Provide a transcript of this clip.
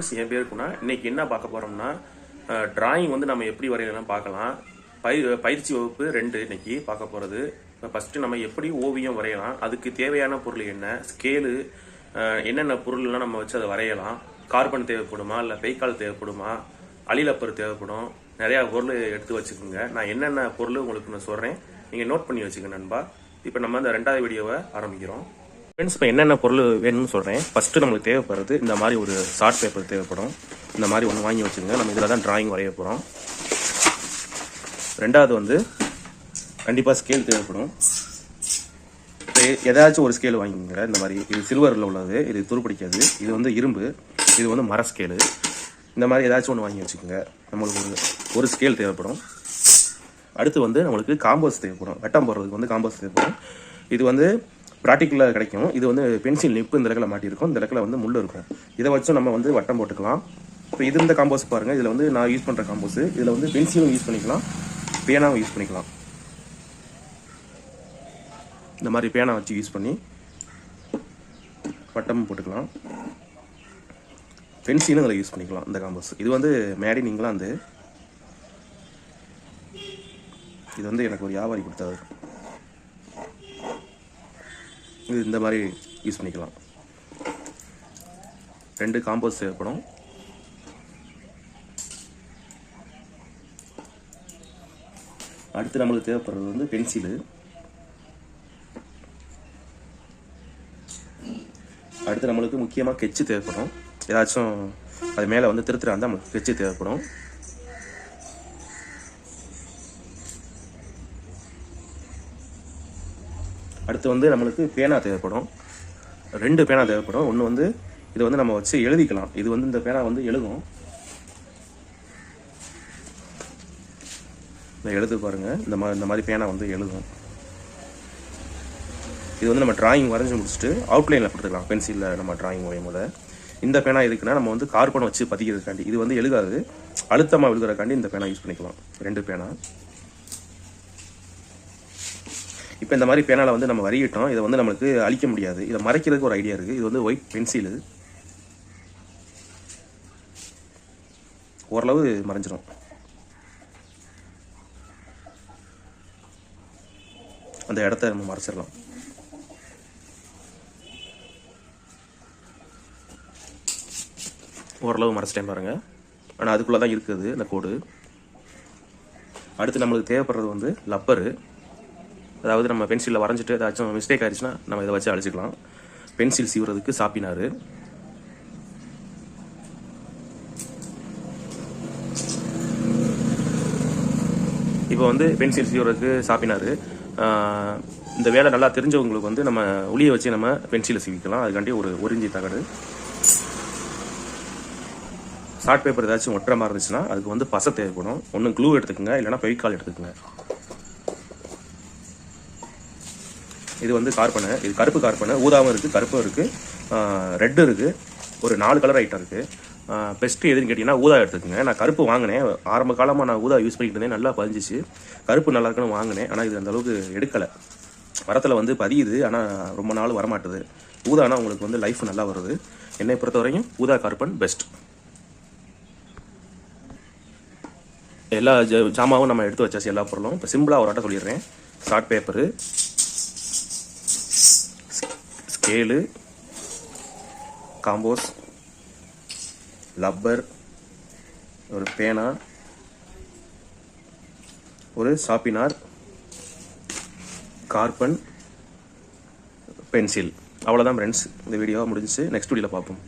Friends என் பேர் குணா இன்னைக்கு என்ன பார்க்க போகிறோம்னா டிராயிங் வந்து நம்ம எப்படி வரையலாம் பார்க்கலாம். பயிர் பயிற்சி வகுப்பு ரெண்டு இன்னைக்கு பார்க்க போகிறது இப்போ ஃபஸ்ட்டு நம்ம எப்படி ஓவியம் வரையலாம் அதுக்கு தேவையான பொருள் என்ன ஸ்கேலு என்னென்ன பொருள்லாம் நம்ம வச்சு அதை வரையலாம். கார்பன் தேவைப்படுமா இல்லை பெய்கால் தேவைப்படுமா அலிலப்பர் தேவைப்படும். நிறையா பொருள் எடுத்து வச்சுக்கோங்க. நான் என்னென்ன பொருள் உங்களுக்கு நான் சொல்கிறேன் நீங்கள் நோட் பண்ணி வச்சுக்கோங்க நண்பா. இப்போ நம்ம அந்த ரெண்டாவது வீடியோவை ஆரம்பிக்கிறோம். ஃப்ரெண்ட்ஸ் இப்போ என்னென்ன பொருள் வேணும்னு சொல்கிறேன் ஃபஸ்ட்டு நம்மளுக்கு தேவைப்படுறது இந்த மாதிரி ஒரு ஷார்ட் பேப்பர் தேவைப்படும். இந்த மாதிரி ஒன்று வாங்கி வச்சுருங்க. நம்ம இதில் தான் ட்ராயிங் வரைய போகிறோம் ரெண்டாவது வந்து கண்டிப்பாக ஸ்கேல் தேவைப்படும். இப்போ ஒரு ஸ்கேல் வாங்கிக்கோங்க. இந்த மாதிரி இது சில்வரில் உள்ளது. இது துருப்பிடிக்காது. இது வந்து இரும்பு. இது வந்து மர ஸ்கேலு இந்த மாதிரி ஏதாச்சும் ஒன்று வாங்கி வச்சுக்கோங்க. நம்மளுக்கு ஒரு ஒரு ஸ்கேல் தேவைப்படும். அடுத்து வந்து நம்மளுக்கு காம்போஸ் தேவைப்படும். வெட்டம் போடுறதுக்கு வந்து காம்போஸ் தேவைப்படும். இது வந்து ப்ராக்டிக்கலாக கிடைக்கும். இது வந்து பென்சில் நிப்பு இந்த இடத்துல மாட்டியிருக்கும். இந்த இடத்துல வந்து முள் இருக்கும். இதை வச்சும் நம்ம வந்து வட்டம் போட்டுக்கலாம். இப்போ இது இந்த காம்போஸ் பாருங்கள் இதில் வந்து நான் யூஸ் பண்ணுற காம்போஸ் இதில் வந்து பென்சிலும் யூஸ் பண்ணிக்கலாம். பேனாவும் யூஸ் பண்ணிக்கலாம். இந்த மாதிரி பேனா வச்சு யூஸ் பண்ணி வட்டமும் போட்டுக்கலாம். பென்சிலும் இதில் யூஸ் பண்ணிக்கலாம் இந்த காம்போஸ் இது வந்து மேடின் இங்கிலாந்து இது வந்து எனக்கு ஒரு வியாபாரி கொடுத்தாரு. இது இந்த மாதிரி யூஸ் பண்ணிக்கலாம். ரெண்டு காம்போஸ் தேவைப்படும். அடுத்து நம்மளுக்கு தேவைப்படுறது வந்து பென்சிலு அடுத்து நம்மளுக்கு முக்கியமாக கெச்சு தேவைப்படும். ஏதாச்சும் அது மேலே வந்து திருத்துறா இருந்தால் நம்மளுக்கு கெச்சு தேவைப்படும். அடுத்து வந்து நம்மளுக்கு பேனா தேவைப்படும். ரெண்டு பேனா தேவைப்படும். ஒன்று வந்து இதை வந்து நம்ம வச்சு எழுதிக்கலாம். இது வந்து இந்த பேனா வந்து எழுதும். இந்த எழுது பாருங்கள் இந்த மாதிரி இந்த மாதிரி பேனா வந்து எழுதும். இது வந்து நம்ம டிராயிங் வரைஞ்சி முடிச்சுட்டு அவுட்லைனில் கொடுத்துக்கலாம். பென்சிலில் நம்ம டிராயிங் வரையும் போது. இந்த பேனா எதுக்குன்னா நம்ம வந்து கார்பன் வச்சு பதிக்கிறதுக்காண்டி. இது வந்து எழுதாது. அழுத்தமாக எழுதுறதுக்காண்டி இந்த பேனா யூஸ் பண்ணிக்கலாம். ரெண்டு பேனா. இப்போ இந்த மாதிரி பேனால வந்து நம்ம வரையிட்டோம் இதை வந்து நம்மளுக்கு அழிக்க முடியாது. இதை மறைக்கிறதுக்கு ஒரு ஐடியா இருக்குது இது வந்து ஒயிட் பென்சிலு ஓரளவு மறைஞ்சிரும். அந்த இடத்த நம்ம மறைச்சிடலாம். ஓரளவு மறைச்சிட்டேன் பாருங்கள் ஆனால் அதுக்குள்ளே தான் இருக்குது இந்த கோடு. அடுத்து நம்மளுக்கு தேவைப்படுறது வந்து லப்பரு. அதாவது நம்ம பென்சிலில் வரைஞ்சிட்டு ஏதாச்சும் மிஸ்டேக் ஆயிடுச்சுன்னா நம்ம இதை வச்சு அழிச்சிக்கலாம். பென்சில் சீவுறதுக்கு சாப்பினார். இப்போ வந்து பென்சில் சீவுறதுக்கு சாப்பினாரு. இந்த வேலை நல்லா தெரிஞ்சவங்களுக்கு வந்து நம்ம உளியை வச்சு நம்ம பென்சிலை சீவிக்கலாம். அதுக்காண்டி ஒரு ஒரிஞ்சி தகடு. ஷார்ட் பேப்பர் ஏதாச்சும் ஒட்டுற மாதிரி இருந்துச்சுன்னா அதுக்கு வந்து பசை தேவைப்படும். ஒன்று க்ளூ எடுத்துக்கோங்க இல்லைன்னா பெய்கால் எடுத்துக்கோங்க. இது வந்து கார்பனு இது கருப்பு கார்பனு ஊதாவும் இருக்குது கருப்பும் இருக்குது ரெட்டு இருக்குது ஒரு நாலு கலர் ஐட்டம் இருக்குது பெஸ்ட்டு எதுன்னு கேட்டிங்கன்னா ஊதா எடுத்துக்கோங்க. நான் கருப்பு வாங்கினேன். ஆரம்ப காலமாக நான் ஊதா யூஸ் பண்ணிக்கிட்டு இருந்தேன். நல்லா பதிஞ்சிச்சு. கருப்பு நல்லா இருக்குன்னு வாங்கினேன். ஆனால் இது அந்தளவுக்கு எடுக்கலை. மரத்தில் வந்து பதியுது. ஆனால் ரொம்ப நாள் வரமாட்டுது. ஊதானா உங்களுக்கு வந்து லைஃப் நல்லா வருது. என்னை பொறுத்தவரையும் ஊதா கார்பன் பெஸ்ட் எல்லா ஜ ஜாமாவும் நம்ம எடுத்து வச்சாச்சு எல்லா பொருளும். இப்போ சிம்பிளாக ஒரு ஆட்ட சொல்லிடுறேன். Chart paper scale compass rubber ஒரு பேனா ஒரு ஷாப்பினார் கார்பன் பென்சில். அவ்வளோதான் ஃப்ரெண்ட்ஸ் இந்த வீடியோவை முடிஞ்சிச்சு. நெக்ஸ்ட் வீடியோவில் பார்ப்போம்.